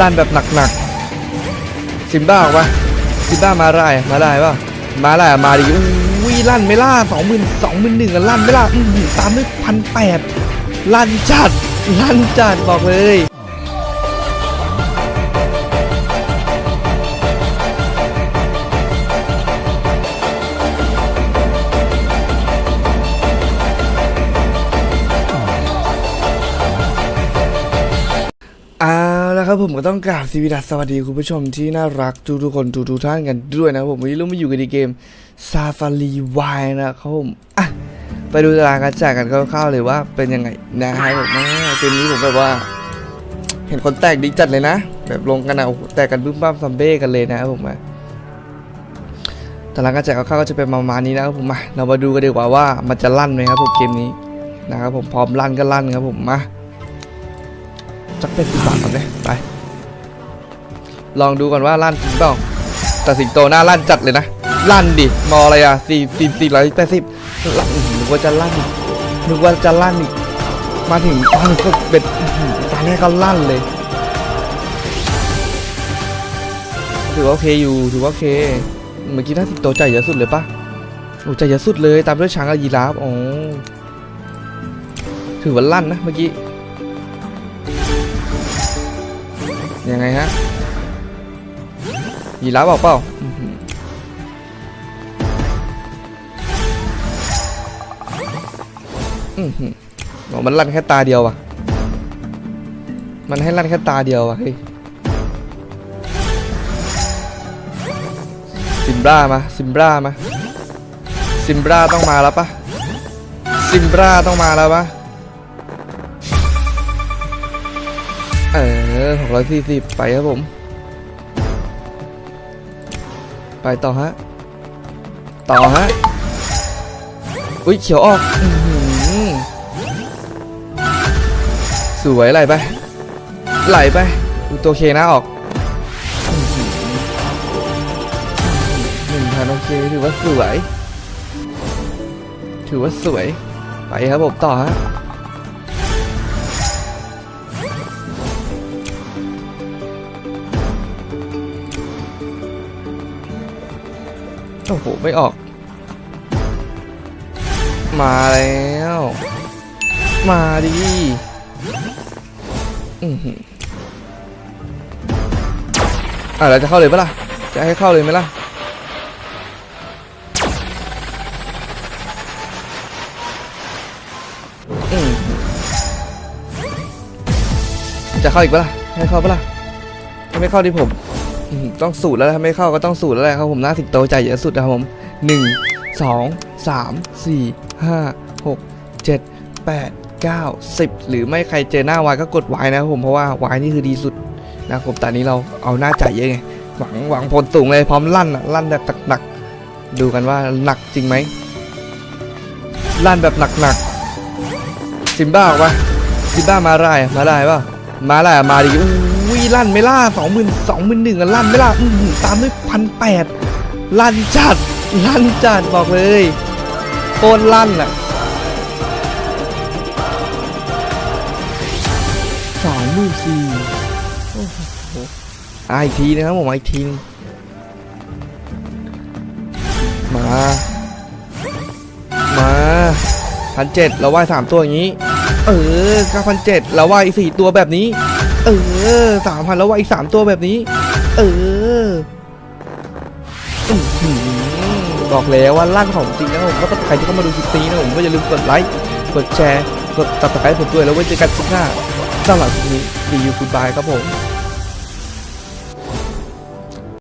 ลั่นแบบหนักๆซิมบ้าออกปะซิมบ้ามาได้มาได้ป่ะมาได้อะมาดิอุ้ยลั่นไม่ล่าสองหมื่นสองหมื่นหนึ่งลั่นไม่ล่าตามด้วยพันแปดลั่นจัดลั่นจัดบอกเลยเอา ล้วครับผมก็ต้องกราบสวีดัสสวัสดีคุณผู้ชมที่น่ารักทุกทุกๆคนทุกทุกๆท่านกันด้วยนะครับผมวันนี้เรามาอยู่กันในเกม Safari Y นะครับผมอะไปดูตารางการแจกกันคร่าวๆเลยว่าเป็นยังไงนะครับผมเกมนี้ผมแบบว่า เห็นคนแตกดีจัดเลยนะ แบบลงกันนะโอ้โหแตกกันบึ้มบ้ามซัมเบ้กันเลยนะครับผมอะตารางการแจกคร่าวๆก็จะเป็นประมาณนี้นะครับผมมาเรามาดูกันดีกว่าว่ามันจะลั่นไหมครับผมเกมนี้นะครับผมพร้อมลั่นก็ลั่นครับผมมา สักเป็นสิบบาทก่อนเลยไป ลองดูก่อนว่าลั่นจริงเปล่าแต่สิงโตหน้าลั่นจัดเลยนะ ลั่นดิ มออะไรอะสี่สี่สี่ร้อยแปดสิบลั่นนึกว่าจะลั่นอีกนึกว่าจะลั่นอีก มาถึงตอนนี้ก็เบ็ดอื้อหือตอนนี้ก็ลั่นเลย ถือว่าโอเคอยู่ ถือว่าโอเค เมื่อกี้น่าสิงโตใจายเยอะสุดเลยปะโอ้ใจายเยอะสุดเลย ตามด้วยช้างกับยีราฟ อ๋อ ถือว่าลั่นนะเมื่อกี้ ยังไงฮะยีราฟบอกเปล่าอื้อหืออื้อหือบอกมันลั่นแค่ตาเดียวว่ะ มันให้ลั่นแค่ตาเดียวว่ะเฮ้ยซิมบรามาซิมบรามาซิมบราต้องมาแล้วปะซิมบราต้องมาแล้วปะเออ หกร้อยสี่สิบไปครับผม ไปต่อฮะ ต่อฮะ อุ้ยเขียวออกสวยไหลไป ไหลไปดูตัวเคนะออกหนึ่งพันโอเคถือว่าสวย ถือว่าสวย ไปครับผมต่อฮะ โอ้โห ไม่ออก มาแล้ว มาดิอือหืออะเราจะเข้าเลยปะล่ะ จะให้เข้าเลยไหมล่ะจะเข้าอีกปะล่ะ ให้เข้าปะล่ะ ไม่เข้าที่ผม ต้องสูตรแล้วถ้าไม่เข้าก็ต้องสูตรแล้วแหละครับผมหน้าสิงโตใจเยอะสุดนะครับผมหนึ่งสองสามสี่ห้าหกเจ็ดแปดเก้าสิบหรือไม่ใครเจอหน้าวายก็กดวายนะครับผมเพราะว่าวายนี่คือดีสุดนะครับผมแต่อันนี้เราเอาหน้าใจเยอะไงหวังหวังผลสูงเลยพร้อมลั่นลั่นแบบหนักๆดูกันว่าหนักจริงไหมลั่นแบบหนักๆซิมบ้าออกปะซิมบ้ามาได้มาได้ปะมาได้มาดิอุ้ ยลั่นไม่ล่าสองหมื่นสองหมื่นหนึ่งลั่นไม่ล่าตามด้วยพันแปดลั่นจัดลั่นจัดบอกเลยโคตรลั่นอะสองหมื่นสี่โอ้โหอะอีกทีนะครับผมอีกทีมา มาพันเจ็ดเราไหว้สามตัวอย่างนี้ เออเก้าพันเจ็ดเราไหว้อีสี่ตัวแบบนี้ เออสามพันแล้ววะอีกสามตัวแบบนี้ เออบอกแล้วว่าล่างของจริงนะผมแล้วก็ใครที่เข้ามาดูคลิปนี้นะผมก็อย่าลืมกดไลค์กดแชร์กดตับตะไคร้ผมด้วยแล้วไว้เจอกันคลิปหน้าสำหรับคลิปนี้ดีอยู่คุณบายครับผม